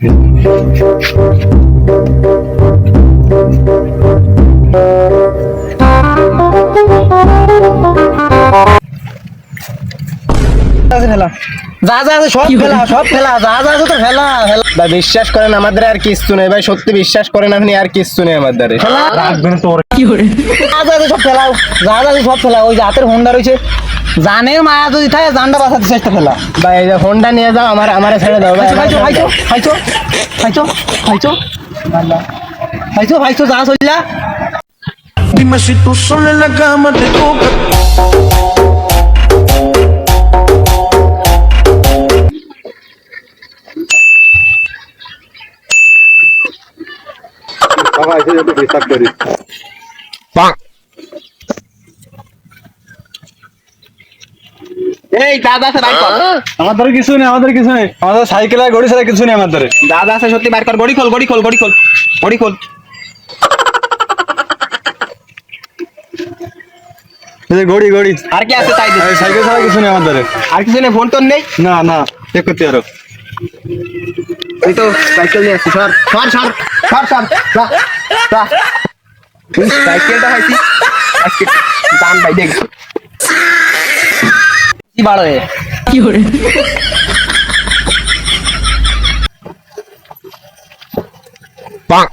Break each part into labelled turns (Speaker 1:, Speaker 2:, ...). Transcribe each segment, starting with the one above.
Speaker 1: Yeah, yeah. ফেলা। যা যা আছে সব ফেলা সব ফেলা যা যা আছে তো ফেলা ফেলা।
Speaker 2: ভাই বিশ্বাস করেন আমাদের আর কিচ্ছু নেই। ভাই সত্যি বিশ্বাস করেন আপনি আর কিচ্ছু নেই আমাদের।
Speaker 1: তোর যা যা আছে সব ফেলাও যা যা আছে সব ফেলা। ওই যে হাতের হোন্ডা রয়েছে। জানের মায়া যদি থাকে জানটা বাঁচাতে চেষ্টা ফেলা।
Speaker 2: ভাই এই যে ফোনটা নিয়ে যাও আমার আমার ছেড়ে দাও ভাই।
Speaker 1: খাইছো খাইছো খাইছো খাইছো খাইছো খাইছো খাইছো যা চললা
Speaker 2: এই দাদা আছে বাইর কর।
Speaker 3: আমাদের কিছু নেই আমাদের কিছু নেই। আমাদের সাইকেল আর গড়ি ছাড়া কিছু নেই আমাদের
Speaker 2: দাদা আছে সত্যি বাইর কর। গড়ি খোল গড়ি খোল গড়ি খোল গড়ি খোল।
Speaker 3: গড়ি গড়ি
Speaker 2: আর কি আছে তাই
Speaker 3: সাইকেল ছাড়া কিছু নেই আমাদের
Speaker 2: আর কিছু নেই ফোন টোন নেই?
Speaker 3: না না চেক করতে আরও।
Speaker 2: তুই তো সাইকেল নিয়ে আসছিস সর সর সর সর সর তুই সাইকেলটা খাইছি আজকে দাম ভাই দেখ।
Speaker 1: কি বাড়ো? এ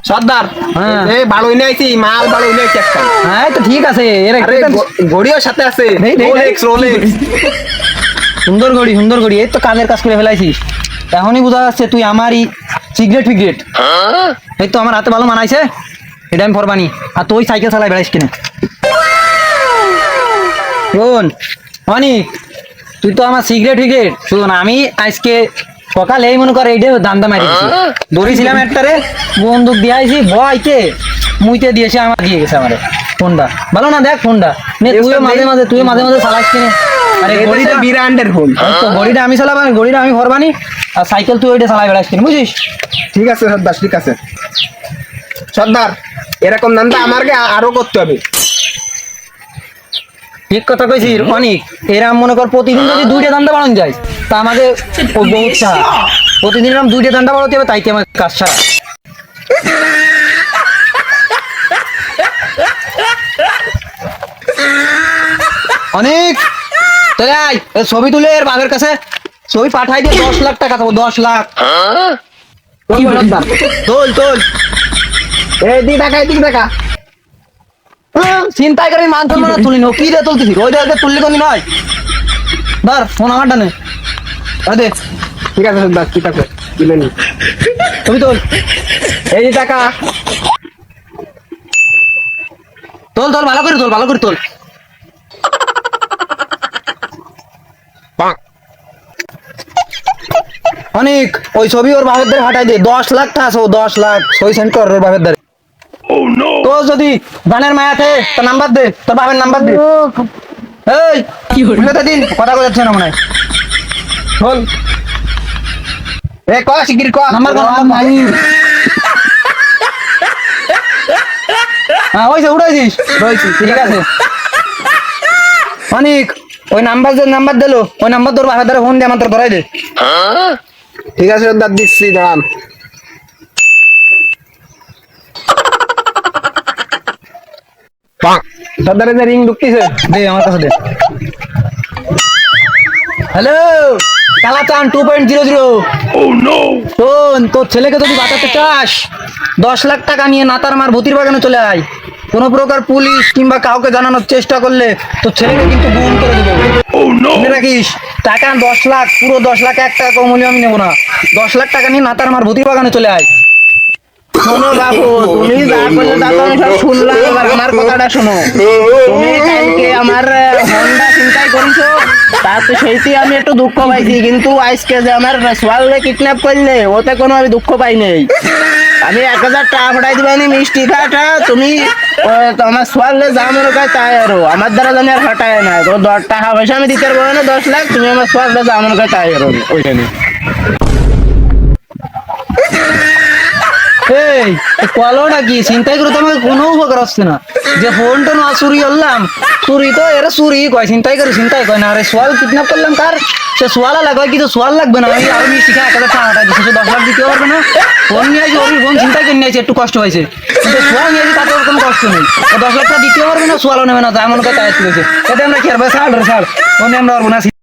Speaker 2: সর্দার
Speaker 1: হ্যাঁ।
Speaker 2: এই আইছি মাল আইছি একটা।
Speaker 1: হ্যাঁ তো ঠিক আছে এর
Speaker 2: ঘড়িও সাথে আছে। রোলেক্স রোলেক্স
Speaker 1: সুন্দর গড়ি সুন্দর গড়ি এই তো কাজের কাজ করে ফেলাইছিস। এখনই বোঝা যাচ্ছে তুই আমারই সিগারেট ফিগারেট। এই তো আমার হাতে ভালো মানাইছে। এটা আমি ফরবানি আর তুই সাইকেল চালাই বেড়াইস কিনে? শোন অনিক তুই তো আমার সিগারেট ফিগারেট। শোন আমি আজকে সকালে এই মনে কর এইটা দান্দা মারি দিছি। ধরেছিলাম একটারে বন্দুক দিয়ে আইছি ভয়তে মুইতে দিয়েছে আমার দিয়ে গেছে আমারে। ফোনটা। ভালো না দেখ ফোনটা। নে তুইও মাঝে মাঝে তুই মাঝে মাঝে চালাইস কিনে। আরে
Speaker 2: বিরান্ডের ফোন
Speaker 1: তো গড়িটা আমি চালাবানি গড়িটা আমি ভরবানি আর সাইকেল তুই ওইটা চালাই বেড়াস বুঝিস?
Speaker 2: ঠিক আছে সর্দার ঠিক আছে। সর্দার এরকম নামটা আমাকে আরও করতে হবে।
Speaker 1: ঠিক কথা কইছি অনেক এরম মনে কর প্রতিদিন যদি দুইটা বাড়ানো যায় তা আমাদের ও বহুত সাহা প্রতিদিন এরকম দুইটা দান্দা বাড়াতে হবে তাই কি আমার কাজ অনেক ছবি তুলে এর কাছে। ছবি পাঠাই দিয়ে দশ লাখ টাকা দেবো দশ লাখ। তোল তোল।
Speaker 2: এই টাকা টাকা
Speaker 1: চিন্তাই করে মান তুলবো না তুলি কি রে তুলতেছি? ওই দেখে তুললি কোন নয়? ধর ফোন আমার ডানে। দে।
Speaker 2: ঠিক আছে ঠিক আছে তুলে নি
Speaker 1: তুমি তোল।
Speaker 2: এই যে টাকা।
Speaker 1: তোল তোল ভালো করে তোল ভালো করে তোল। অনেক। ওই ছবি ওর বাপের দ্বারা হাঁটাই দে। দশ লাখ টাকা আছে ও দশ লাখ। সই সেন্ড কর ওর বাপের দ্বারা তো যদি গানের মায়াতে তোর নাম্বার দে তোর বাপের নাম্বার দে। এই কি হলো? দিন কথা বলছে না মনে হয়। বল।
Speaker 2: এ ক শিগগির ক।
Speaker 1: নাম্বার নাম্বার হ্যাঁ ওইসে উঠাইছিস। রয়েছি ঠিক আছে। অনেক। ওই নাম্বার যে নাম্বার দিলো ওই নাম্বার তোর বাপের দ্বারা ফোন দিয়ে আমার তোর ধরাই দে।
Speaker 2: ঠিক আছে সর্দার দিচ্ছি দাঁড়ান। রিং ঢুকতেছে
Speaker 1: দে আমার কাছে দে। Hello Kalachan two point zero zero শোন তোর ছেলেকে যদি বাঁচাতে চাস দশ লাখ টাকা নিয়ে নাতার মার ভূতির বাগানে চলে আয়। কোনো প্রকার পুলিশ কিংবা কাউকে জানানোর চেষ্টা করলে তো ছেলেকে কিন্তু গুম করে দেবো। মনে রাখিস? টাকা দশ লাখ পুরো দশ লাখ এক টাকা আমি নেব না। দশ লাখ টাকা নিয়ে নাতার মার ভূতির বাগানে চলে আয়।
Speaker 2: শোনো তুমি যা করলে তা তো আমি সব শুনলাম এবার আমার কথাটা শোনো। তুমি কালকে আমার হন্ডা চিন্তাই করিছো তাতে সেইটি আমি একটু দুঃখ পাইছি কিন্তু আজকে যে আমার সোয়ালে কিডন্যাপ করলে ওতে কোনো আমি দুঃখ পাই নাই। আমি এক হাজার টাকা পাঠাই দিবানি মিষ্টি খাটা তুমি আমার সোয়ালে যা মনে করে তাই আরও আমার দ্বারা জানি আর হটায় না। তো দশ টাকা পয়সা আমি দিতে পারব না, দশ লাখ, তুমি আমার সোয়ালে যা মনে করে তাই আরও ওইখানে।
Speaker 1: এই কলো নাকি? চিন্তাই করে তো কোনো উপকার হচ্ছে না। যে ফোনটা না চুরি করলাম, চুরি তো এরা চুরি, কয় চিন্তাই করে, চিন্তাই কয় না। আরে সোয়াল কিডন্যাপ করলাম কার? সে সোয়ালা লাগবে কিন্তু সোয়াল লাগবে না? আমি মিষ্টি খাই এক হাজার টাকা দশ লাখ দিতে পারবে না। ফোন নিয়ে আসি ওর ফোন চিন্তাই করে নিয়ে একটু কষ্ট হয়েছে। কিন্তু সোয়াল নিয়ে আসি তাতে ওর কোনো কষ্ট নেই। দশ লাখ টাকা দিতে পারবে না, সোয়ালও নেবে না, তাই এমন কথা আসতে হয়েছে আমরা কি আর ছাড় রে ছাড় ও আমরা পারব